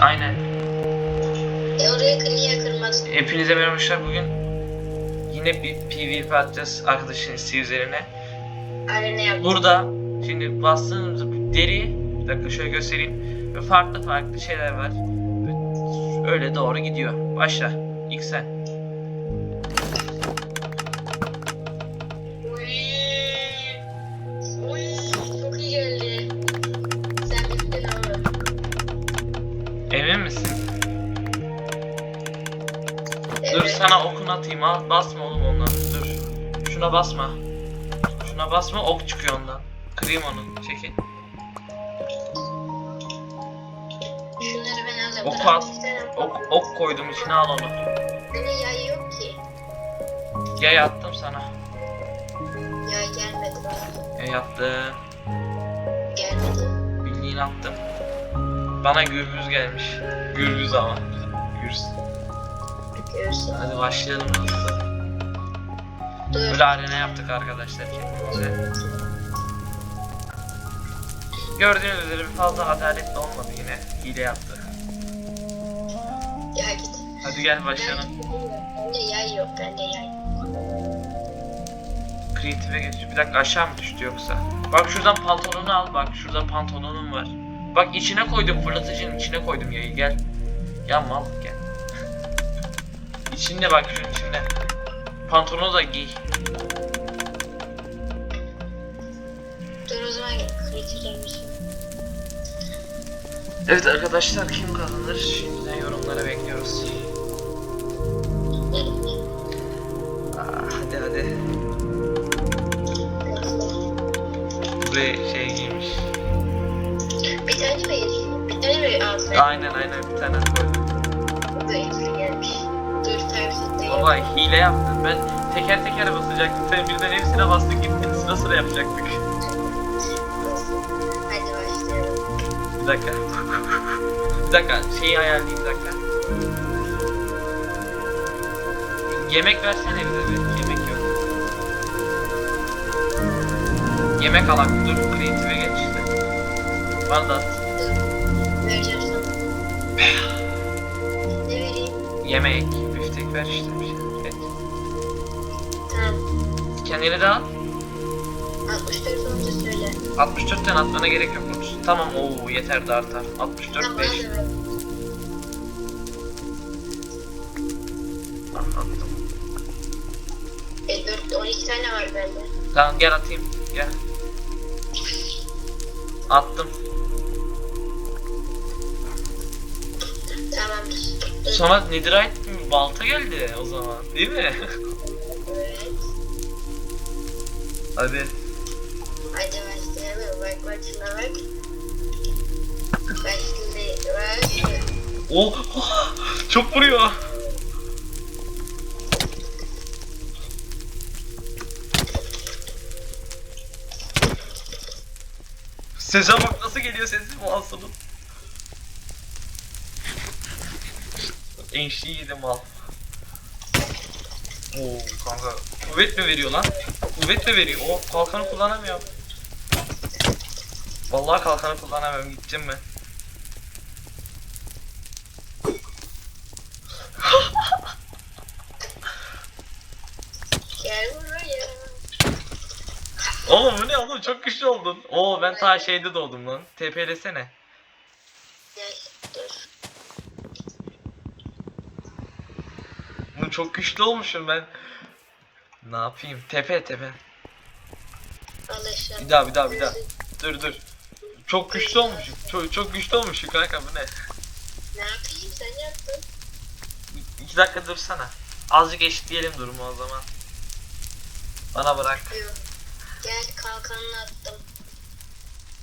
Aynen. E oraya kır niye kırmadın? Hepinize merhaba arkadaşlar. Bugün yine bir PvP atacağız arkadaşın isteği üzerine. Arena yap. Burada şimdi bastığımız deri bir dakika şöyle göstereyim. Ve farklı farklı şeyler var. Öyle doğru gidiyor. Başla. İlk sen. Dur sana okun atayım al. Basma oğlum ondan. Dur. Şuna basma. Şuna basma ok çıkıyor ondan. Kırayım onu. Çekil. Şunları ben alayım. Ok at. Ok, ok koydum içine al onu. Hani yay yok ki. Yay attım sana. Yay gelmedi bana. Yay attım. Gelmedi. Bildiğin attım. Bana gürbüz gelmiş. Gürbüz ama. Gürbüz. Görürsün. Hadi başlayalım. hızlı. Dur. Böyle arena yaptık arkadaşlar kendimize. Gördüğünüz üzere bir fazla adaletli olmadı yine. Hile yaptı. Ya git. Hadi gel başlayalım. Bende yay yok. Bende yay. Creative'e geç. Bir dakika aşağı mı düştü yoksa? Bak şuradan pantolonu al. Bak şurada pantolonum var. Bak içine koydum. Fırlatıcının içine koydum yayı. Gel. Ya mal gel. İçinde bak şunun içinde. Pantolonu da giy. Dur o zaman kritiklermiş. Evet arkadaşlar kim kazanır? Şimdiden yorumlara bekliyoruz. Aa, hadi hadi. Buraya şey giymiş. Bir tane mi? Bir tane mi? Aynen aynen bir tane koydum. Baba hile yaptın. Ben teker teker basacaktım. Sen birden hepsine bastın gittin. Sıra sıra yapacaktık. Hadi başlayalım. Bir dakika. bir dakika şeyi ayarlayayım bir dakika. Yemek versene bize bir. Yemek yok. Yemek alak dur. Creative'e geç işte. Da. Vereceğim sana. Ne vereyim? Yemek. Büftek ver işte Kendini de al. 64 olunca söyle. 64'ten atmana gerek yokmuş. Tamam ooo yeter de artar. 64 Tamam 5. hadi ver. Attım. E 4, 12 tane var bende. Tamam gel atayım. Gel. Attım. Tamamdır. Sonra mi? balta geldi o zaman. Değil mi? Hadi başlayalım. Bak şuna bak. Bak şimdi bak. Oh, çok vuruyor. Sese bak nasıl geliyor sesi mouse'un. Enşi yedi mal. Oo kanka kuvvet mi veriyor lan? Kuvvet mi veriyor? O kalkanı kullanamıyorum. Vallahi kalkanı kullanamıyorum. Gel buraya. Oğlum bu ne oğlum çok güçlü oldun. Oo ben ta şeyde doğdum lan. TP'lesene. Gel. Çok güçlü olmuşum ben. Ne yapayım? Tepe tepe. Bir daha bir daha bir daha. Dur dur. Çok güçlü olmuşum. Çok, çok güçlü olmuşum kanka bu ne? Ne yapayım sen yaptın. İki dakika dursana. Azıcık eşitleyelim durumu o zaman. Bana bırak. Gel kalkanını attım.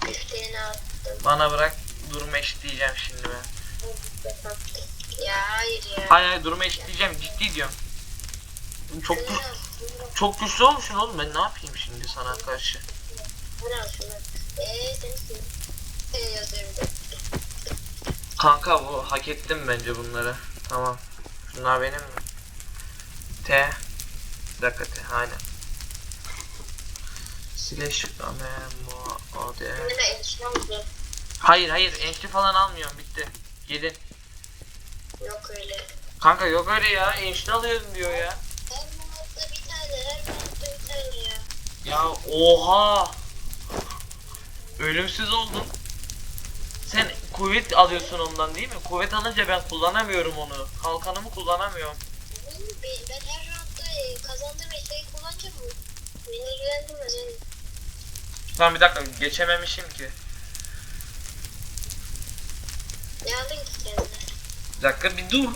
Üfteğini attım. Bana bırak. Durumu eşitleyeceğim şimdi ben. Hayır. Hayır durumu eşitleyeceğim. Ciddi diyorum. Çok çok güçlü olmuşsun oğlum. Ben ne yapayım şimdi sana karşı? Kanka bu hak ettim bence bunları. Tamam. Şunlar benim mi? T. Bir dakika T. Aynen. Slash memo aldım. Hayır hayır entry falan almıyorum bitti. Gelin. Yok öyle. Kanka yok öyle ya. Enişte alıyorum diyor ya. Her manatta bir tane, her manatta bir tane ya. Ya oha. Ölümsüz oldun. Sen kuvvet alıyorsun ondan değil mi? Kuvvet alınca ben kullanamıyorum onu. Kalkanımı kullanamıyorum. Oğlum ben, ben her roundda e, kazandığım eşyayı kullanacağım mı? Beni ilgilendirmez yani. Tamam bir dakika geçememişim ki. Ne aldın ki kendine? Bir dakika bir dur.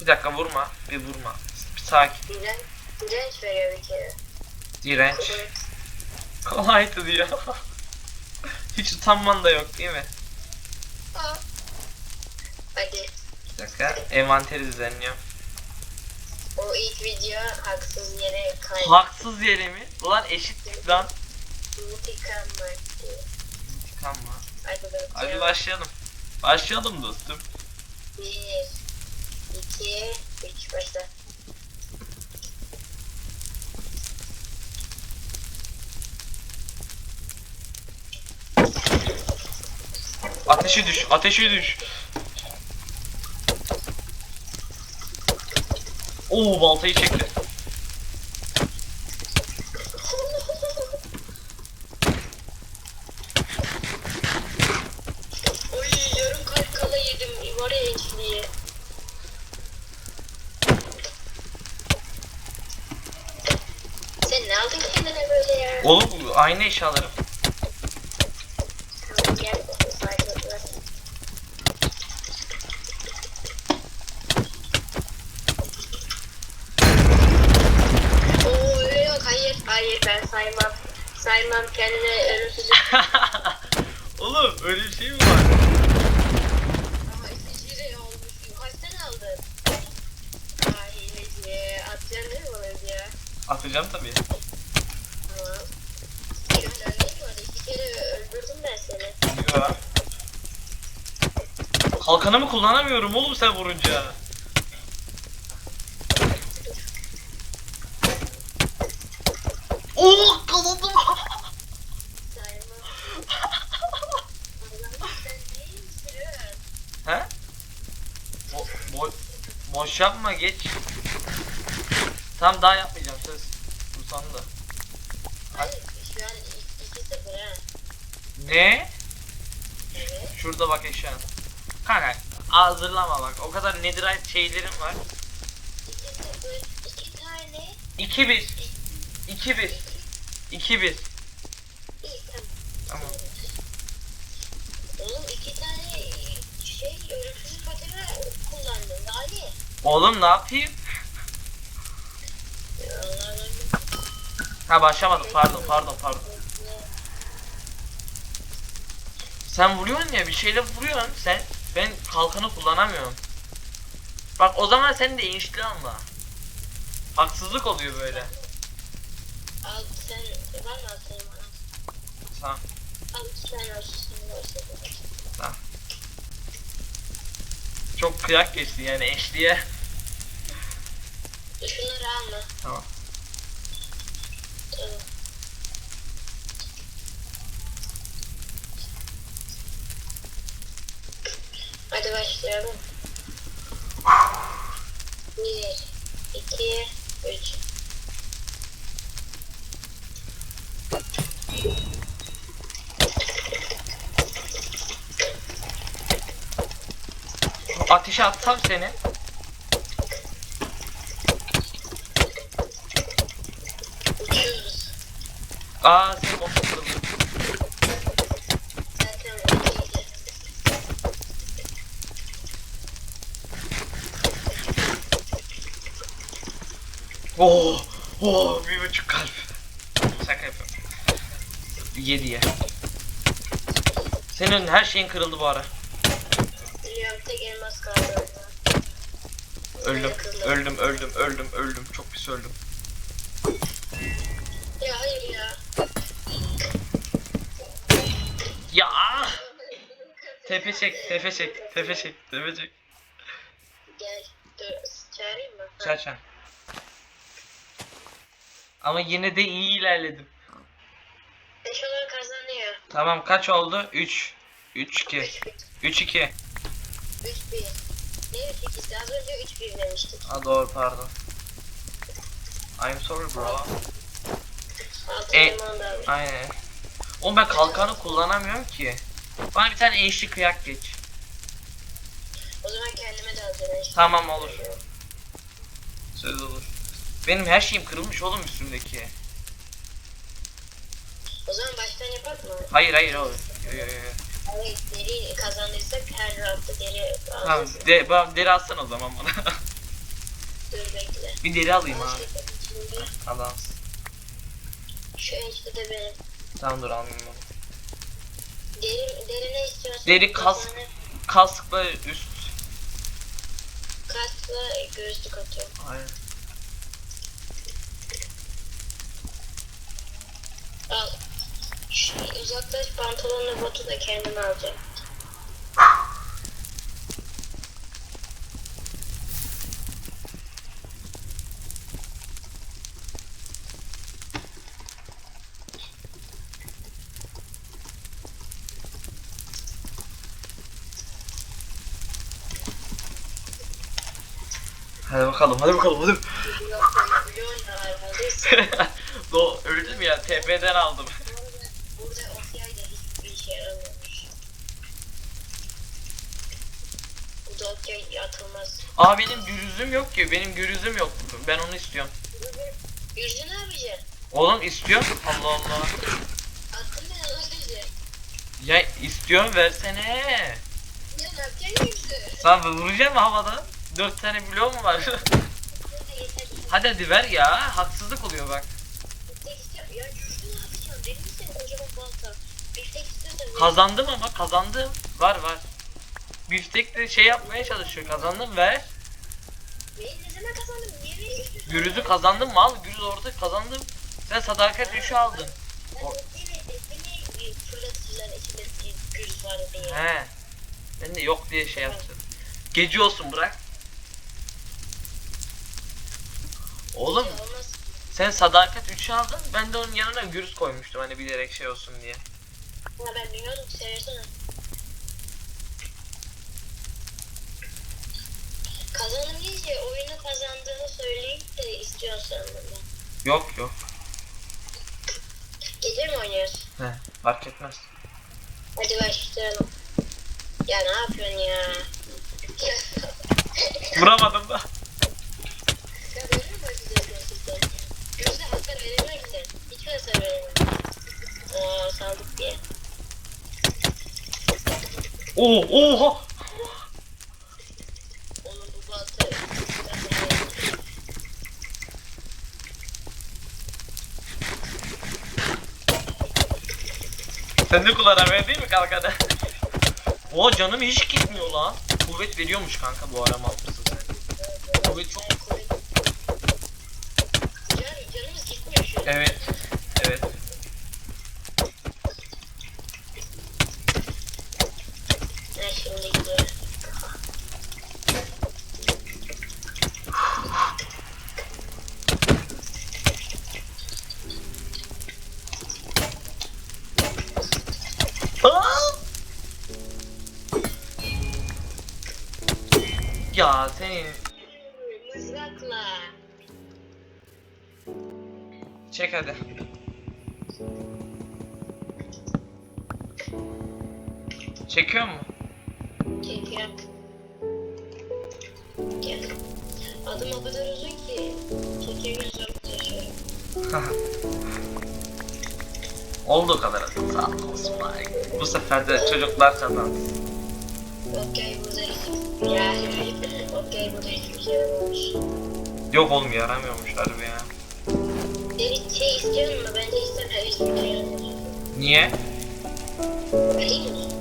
Bir dakika vurma. Bir vurma. Bir sakin. Direnç, direnç veriyor bir kere. Direnç. Kuvvet. Kolaydı diyor. Hiç utanman da yok değil mi? Aa. Hadi. Bir dakika envanteri düzenliyorum. O ilk video haksız yere kaydı. Haksız yere mi? Ulan eşit lan. Mükemmel. Tıkanma. Hadi bakalım. Hadi başlayalım. Başlayalım dostum. Bir, iki, üç, başla. Ateşi düş, ateşi düş. Oo baltayı çekti. Oy yarım kalp kala yedim var ya ençliği. Sen ne aldın kendine böyle ya? Oğlum aynı eşyalarım. Tamam gel. Oo yok hayır hayır ben saymam. Saymam kendine ölümsüzlük. Oğlum öyle bir şey mi var? Ama ikinci de olmuş. Kaç tane aldın? Aa hileci. Atacaksın değil mi bana ya? Atacağım tabii. Tamam. Önemli değil mi? Orada iki kere öldürdüm ben seni. Ya. Kalkanımı kullanamıyorum oğlum sen vurunca. Oo sürüyorsun? He? Bo bo boş yapma geç. Tam daha yapmayacağım söz. Sonunda. Hayır şu an 2-0 ha. Ne? Evet. Şurada bak eşyan. Kanka hazırlama bak. O kadar netherite şeylerim var. 2-0. 2 tane. 2-1. 2-1. 2-1. İyi tamam. Tamam. Oğlum iki tane şey ölümsüz patera kullandın. Ne? Oğlum ne yapayım? Ha başlamadım pardon pardon pardon. Sen vuruyorsun ya bir şeyle vuruyorsun sen. Ben kalkanı kullanamıyorum. Bak o zaman sen de inişli anla. Haksızlık oluyor böyle. Al sen var mı atayım bana? Tamam. Al sen olsun. olsun. Çok kıyak geçti yani eşliğe. Şunları alma. Tamam. Tamam. Hadi başlayalım. Bir, iki, üç. Ateşe atsam seni. Uçuyoruz. Aa senin motor kırıldı. Zaten ikiydi. Oo, oo bir buçuk kalp. Şaka yapıyorum. Yediye. Senin her şeyin kırıldı bu ara. Biliyorum tek elmas kaldı. Öldüm, öldüm, öldüm, öldüm, öldüm. Çok pis öldüm. Ya hayır ya. Ya! Tepe çek, tepe çek, tepe çek, tepe çek. Gel. Dur. Çağırayım mı? Ha. Çarçan. Ama yine de iyi ilerledim. Beş olan kazanıyor. Tamam kaç oldu? 3. 3 2. 3 3 2. 3 1. Ne 3 2'si? Az önce 3 1 demiştik. Ha doğru pardon. I'm sorry bro. Altı E- limon da almış. Aynen. Oğlum ben kalkanı kullanamıyorum ki. Bana bir tane eşli kıyak geç. O zaman kendime de işte. Tamam olur. Söz olur. Benim her şeyim kırılmış oğlum üstümdeki. O zaman baştan yapak mı? Hayır hayır olur. Yo, yo, yo. Evet deri kazandıysak her hafta deri Tamam alacağız. de, deri alsana o zaman bana. Dur bekle. bir deri alayım abi. şimdi Adam. Şu enişte de benim. Tamam dur almayayım ben. Deri, deri ne istiyorsun? Deri kask. Kaskla üst. Kaskla göğüslük atıyorum. Aynen. Al. Uzaklaş pantolonla botu da kendime alacağım. Hadi bakalım hadi bakalım hadi. Do öldüm ya TP'den aldım. Burada okyay da hiçbir işe yaramıyormuş. Okyay atılmaz. Aa benim gürüzüm yok ki. Benim gürüzüm yok. Ben onu istiyorum. Yüzü ne yapacaksın? Oğlum istiyorum. Allah Allah. Attın ben ona yüzü. Ya istiyorum versene. Ya ne yapacaksın yüzü? Sen vuracak mı havada? Dört tane bloğum mu var? Hadi hadi ver ya. Haksızlık oluyor bak. Ya. Kazandım ama kazandım. Var var. Biftek de şey yapmaya çalışıyor. Kazandım ver. Neyi ne zaman kazandın? Niye? Gürüzü kazandım mı al. Gürüz orada kazandım. Sen sadakat 3'ü aldın. Ben içinde bir gürüz diye. He. Ben de yok diye şey yaptım. Gece olsun bırak. Oğlum Olmaz. sen sadakat 3'ü aldın. Ben de onun yanına gürüz koymuştum hani bilerek şey olsun diye. Ya ben bilmiyordum söylesene. Kazanım deyince oyunu kazandığını söyleyip de istiyorsan bundan. Yok yok. Gece mi oynuyoruz? He, fark etmez. Hadi başlayalım. Ya ne yapıyorsun ya? Vuramadım da. ya böyle mi başlayacağız? Gözde hasar verebilir misin? Hiç hasar veremem. Oo saldık diye. Oo, oha. Onun bu balta... Sen de kullanamıyor değil mi kalkanı? O canım hiç gitmiyor lan. Kuvvet veriyormuş kanka bu ara mal mısın sen? Kuvvet çok... Can, canımız gitmiyor şu an. Evet. Evet. Ben şimdi gidiyorum. Ya senin Mızrakla. çek hadi. Çekiyor mu? Çekiyorum. Gel. Adım o kadar uzun ki. Taşıyorum. Olduğu kadar hadi. Sağ olsun bari. Bu sefer de çocuklar kazansın. Okey burada hiç... Ya okey burada hiçbir şey. Yok oğlum yaramıyormuş harbi ya. Deri şey istiyor mu? Bence istemiyor. Olmamış. Niye? Mi?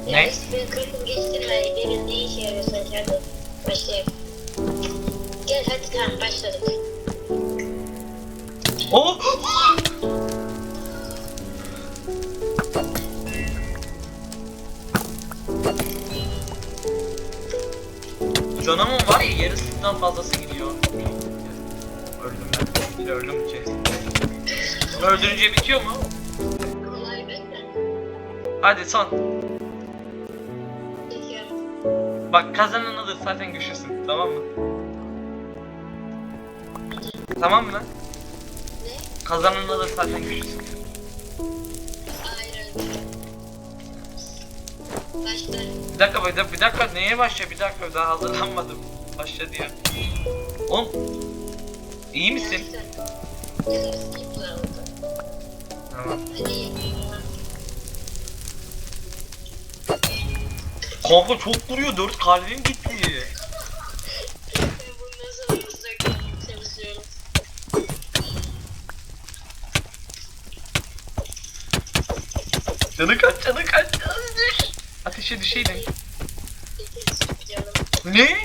Ne? Ya hiçbir kırpım geçtirme. Derin ne işe yarıyor sanki? Hadi başlayalım. Gel hadi tamam başladık. Ya yarısından fazlası gidiyor. Öldüm ben. Bir öldüm ki. Öldürünce bitiyor mu? Hadi son. Bak kazanan alır zaten güçlüsün. Tamam mı? Tamam mı? Ne? Kazanan alır zaten güçlüsün. Hayır. Bir dakika bir dakika, bir dakika neye başla bir dakika daha hazırlanmadım. Başla diyor. Oğlum iyi misin? Tamam. Kanka çok vuruyor 4 kalbim gitti. Canı kaç canı kaç canı düş. Ateşe düşeydin. Ne?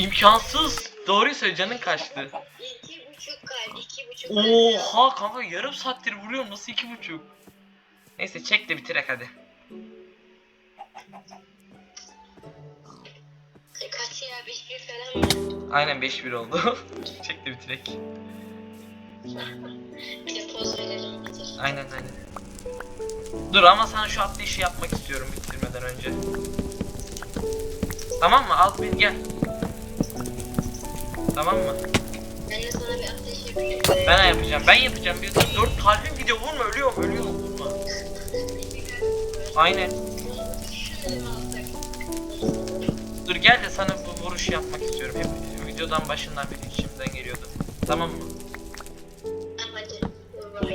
İmkansız. Doğruyu söyle canın kaçtı. İki buçuk kalp, iki buçuk. Oha kanka yarım saattir vuruyorum nasıl iki buçuk? Neyse çek de bitirek hadi. Kaç ya? Beş bir falan mı? Aynen 5-1 oldu. çek de bitirek. Bir de poz verelim bitir. Aynen aynen. Dur ama sana şu atlı işi yapmak istiyorum bitirmeden önce. Tamam mı? Al bir gel. Tamam mı? Ben de sana bir ateş yapayım. Ben yapacağım. Ben yapacağım. Bir dur, dört kalbim gidiyor. Vurma ölüyorum ölüyorum vurma. Aynen. Dur gel de sana bu vuruşu yapmak istiyorum. Hep videodan başından beri içimden geliyordu. Tamam mı?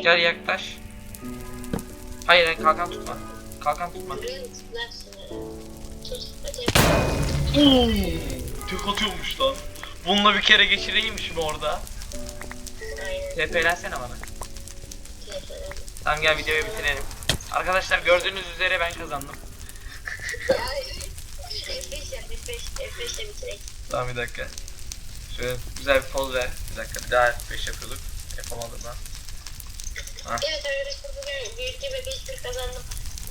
Gel yaklaş. Hayır hayır kalkan tutma. Kalkan tutma. Tek atıyormuş lan. Bununla bir kere geçireyim şunu orada. TP'lensene bana. Tamam gel videoyu bitirelim. Arkadaşlar gördüğünüz üzere ben kazandım. Ya, F5 yap, F5. F5 de bitirek. Tamam bir dakika. Şöyle güzel bir poz ver. Bir dakika bir daha 5 yapıyorduk. Yapamadım ben. Evet arkadaşlar bugün büyük gibi 5-1 kazandım.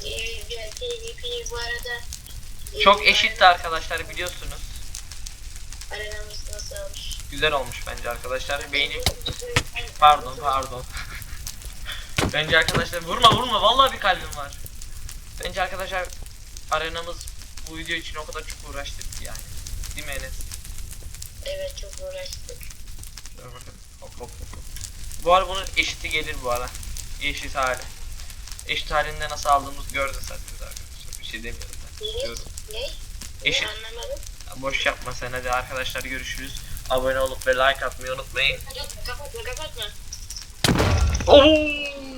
Ee, bu arada Çok eşitti arkadaşlar biliyorsunuz. Arenamız nasıl olmuş? Güzel olmuş bence arkadaşlar. Beğeni Pardon pardon. Bence arkadaşlar vurma vurma vallahi bir kalbim var. Bence arkadaşlar arenamız bu video için o kadar çok uğraştık yani. Değil mi Enes? Evet çok uğraştık. Dur bakın. Hop hop hop. Bu ara bunun eşiti gelir bu ara. Eşit hali. Eşit halinde nasıl aldığımız gördün zaten arkadaşlar. Bir şey demiyorum ben. Ne? Diyorum. Ne? Eşit. Anlamadım. Boş yapma sen hadi arkadaşlar görüşürüz. Abone olup ve like atmayı unutmayın. Kapatma kapatma. Oo!